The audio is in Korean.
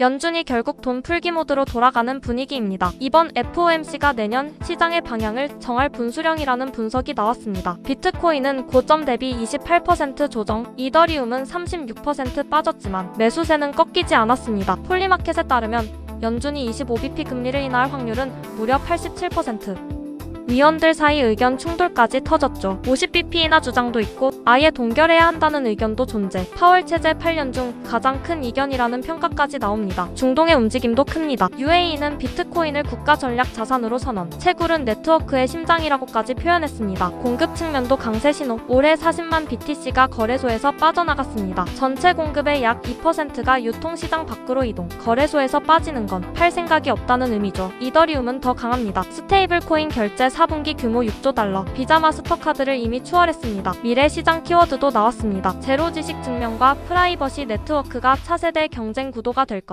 연준이 결국 돈 풀기 모드로 돌아가는 분위기입니다. 이번 FOMC가 내년 시장의 방향을 정할 분수령이라는 분석이 나왔습니다. 비트코인은 고점 대비 28% 조정, 이더리움은 36% 빠졌지만 매수세는 꺾이지 않았습니다. 폴리마켓에 따르면 연준이 25bp 금리를 인하할 확률은 무려 87%. 위원들 사이 의견 충돌까지 터졌죠. 50bp 인하 주장도 있고 아예 동결해야 한다는 의견도 존재. 파월 체제 8년 중 가장 큰 이견이라는 평가까지 나옵니다. 중동의 움직임도 큽니다. UAE는 비트코인을 국가 전략 자산으로 선언. 채굴은 네트워크의 심장이라고까지 표현했습니다. 공급 측면도 강세 신호. 올해 40만 BTC가 거래소에서 빠져나갔습니다. 전체 공급의 약 2%가 유통시장 밖으로 이동. 거래소에서 빠지는 건 팔 생각이 없다는 의미죠. 이더리움은 더 강합니다. 스테이블 코인 결제 4분기 규모 6조 달러. 비자 마스터카드를 이미 추월했습니다. 미래 시장 키워드도 나왔습니다. 제로 지식 증명과 프라이버시 네트워크가 차세대 경쟁 구도가 될 것.